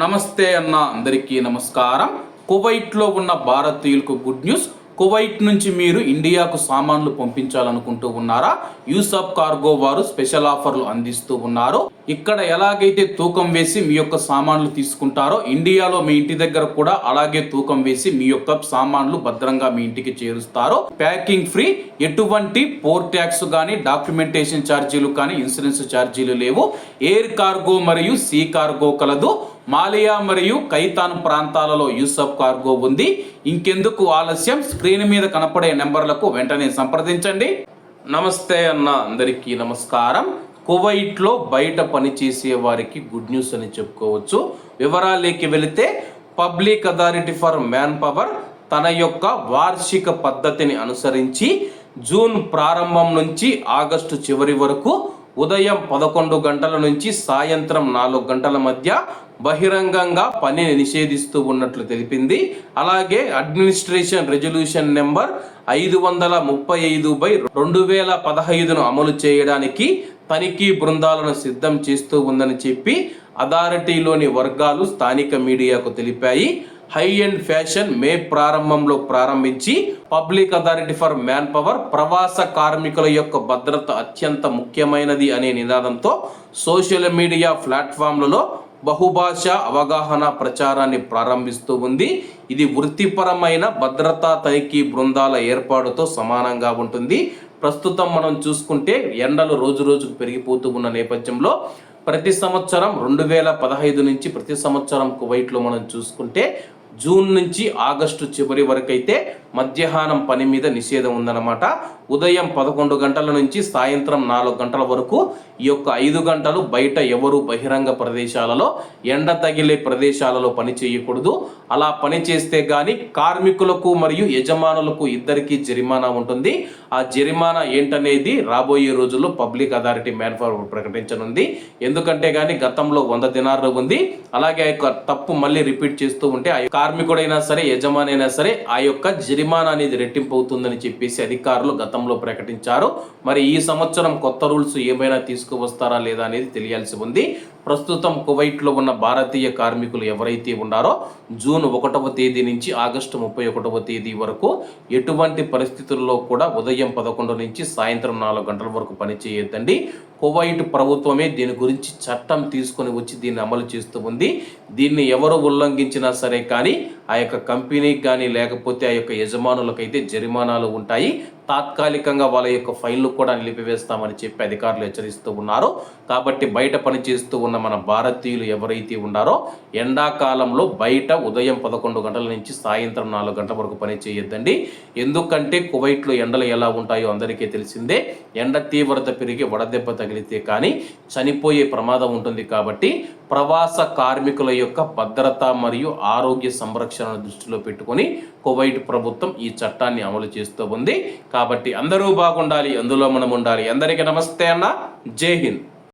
నమస్తే అన్న అందరికీ నమస్కారం. కువైట్లో ఉన్న భారతీయులకు గుడ్ న్యూస్. కువైట్ నుంచి మీరు ఇండియాకు సామాన్లు పంపించాలనుకుంటూ ఉన్నారా? యూసఫ్ కార్గో వారు స్పెషల్ ఆఫర్లు అందిస్తూ ఉన్నారు. ఇక్కడ ఎలాగైతే తూకం వేసి మీ యొక్క సామాన్లు తీసుకుంటారో ఇండియాలో మీ ఇంటి దగ్గర కూడా అలాగే తూకం వేసి మీ యొక్క సామాన్లు భద్రంగా మీ ఇంటికి చేరుస్తారు. ప్యాకింగ్ ఫ్రీ ఎటువంటి పోర్ ట్యాక్స్ కానీ డాక్యుమెంటేషన్ ఛార్జీలు కానీ ఇన్సూరెన్స్ ఛార్జీలు లేవు. ఎయిర్ కార్గో మరియు సీ కార్గో కలదు. మాలియా మరియు కైతాన్ ప్రాంతాలలో యూసఫ్ కార్గో ఉంది. ఇంకెందుకు ఆలస్యం? స్క్రీన్ మీద కనపడే నెంబర్లకు వెంటనే సంప్రదించండి. నమస్తే అన్న అందరికీ నమస్కారం. కువైట్లో బయట పనిచేసే వారికి గుడ్ న్యూస్ అని చెప్పుకోవచ్చు. వివరాలేకి వెళితే public authority for man power తన యొక్క వార్షిక పద్ధతిని అనుసరించి జూన్ ప్రారంభం నుంచి ఆగస్టు చివరి వరకు ఉదయం పదకొండు గంటల నుంచి సాయంత్రం నాలుగు గంటల మధ్య బహిరంగంగా పనిని నిషేధిస్తూ ఉన్నట్లు తెలిపింది. అలాగే అడ్మినిస్ట్రేషన్ రెజల్యూషన్ నెంబర్ ఐదు వందల ముప్పై ఐదు బై రెండు వేల పదహైదును అమలు చేయడానికి తనిఖీ బృందాలను సిద్ధం చేస్తూ ఉందని చెప్పి అథారిటీలోని వర్గాలు స్థానిక మీడియాకు తెలిపాయి. హై అండ్ ఫ్యాషన్ మే ప్రారంభంలో ప్రారంభించి public authority for man power ప్రవాస కార్మికుల యొక్క భద్రత అత్యంత ముఖ్యమైనది అనే నినాదంతో సోషల్ మీడియా ప్లాట్ఫామ్లలో బహుభాష అవగాహన ప్రచారాన్ని ప్రారంభిస్తూ ఉంది. ఇది వృత్తిపరమైన భద్రతా తనిఖీ బృందాల ఏర్పాటుతో సమానంగా ఉంటుంది. ప్రస్తుతం మనం చూసుకుంటే ఎండలు రోజు రోజుకు పెరిగిపోతూ ఉన్న నేపథ్యంలో ప్రతి సంవత్సరం రెండు వేల పదహైదు నుంచి ప్రతి సంవత్సరం కువైట్లో మనం చూసుకుంటే జూన్ నుంచి ఆగస్టు చివరి వరకు అయితే మధ్యాహ్నం పని మీద నిషేధం ఉందన్నమాట. ఉదయం పదకొండు గంటల నుంచి సాయంత్రం నాలుగు గంటల వరకు ఈ యొక్క ఐదు గంటలు బయట ఎవరు బహిరంగ ప్రదేశాలలో ఎండ తగిలే ప్రదేశాలలో పని చేయకూడదు. అలా పని చేస్తే కానీ కార్మికులకు మరియు యజమానులకు ఇద్దరికీ జరిమానా ఉంటుంది. ఆ జరిమానా ఏంటనేది రాబోయే రోజుల్లో పబ్లిక్ అథారిటీ మ్యాన్ పవర్ ప్రకటించనుంది. ఎందుకంటే కానీ గతంలో వంద దినార్లు ఉంది. అలాగే ఆ యొక్క తప్పు మళ్ళీ రిపీట్ చేస్తూ ఉంటే ఆ కార్మికుడైనా సరే యజమాని అయినా సరే ఆ యొక్క జరిమానా అనేది రెట్టింపు అవుతుందని చెప్పేసి అధికారులు గతంలో ప్రకటించారు. మరి ఈ సంవత్సరం కొత్త రూల్స్ ఏమైనా తీసుకువస్తారా లేదా అనేది తెలియాల్సి ఉంది. ప్రస్తుతం కువైట్లో ఉన్న భారతీయ కార్మికులు ఎవరైతే ఉన్నారో జూన్ ఒకటవ తేదీ నుంచి ఆగస్టు ముప్పై ఒకటవ తేదీ వరకు ఎటువంటి పరిస్థితుల్లో కూడా ఉదయం పదకొండు నుంచి సాయంత్రం నాలుగు గంటల వరకు పనిచేయొద్దండి కువైట్ ప్రభుత్వమే దీని గురించి చట్టం తీసుకొని వచ్చి దీన్ని అమలు చేస్తూ ఉంది. దీన్ని ఎవరు ఉల్లంఘించినా సరే కానీ ఆ యొక్క కంపెనీకి కానీ లేకపోతే ఆ యొక్క యజమానులకైతే జరిమానాలు ఉంటాయి. తాత్కాలికంగా వాళ్ళ యొక్క ఫైన్లు కూడా నిలిపివేస్తామని చెప్పి అధికారులు హెచ్చరిస్తూ ఉన్నారు. కాబట్టి బయట పనిచేస్తూ ఉన్న మన భారతీయులు ఎవరైతే ఉన్నారో ఎండాకాలంలో బయట ఉదయం పదకొండు గంటల నుంచి సాయంత్రం నాలుగు గంటల వరకు పని చేయొద్దండి. ఎందుకంటే కువైట్లో ఎండలు ఎలా ఉంటాయో అందరికీ తెలిసిందే. ఎండ తీవ్రత పెరిగి వడదెబ్బ తగిలితే కానీ చనిపోయే ప్రమాదం ఉంటుంది కాబట్టి ప్రవాస కార్మికుల యొక్క భద్రత మరియు ఆరోగ్య సంరక్షణను దృష్టిలో పెట్టుకొని కువైట్ ప్రభుత్వం ఈ చట్టాన్ని అమలు చేస్తూ ఉంది. కాబట్టి అందరూ బాగుండాలి అందులో మనం ఉండాలి. అందరికీ నమస్తే అన్న. జై హింద్.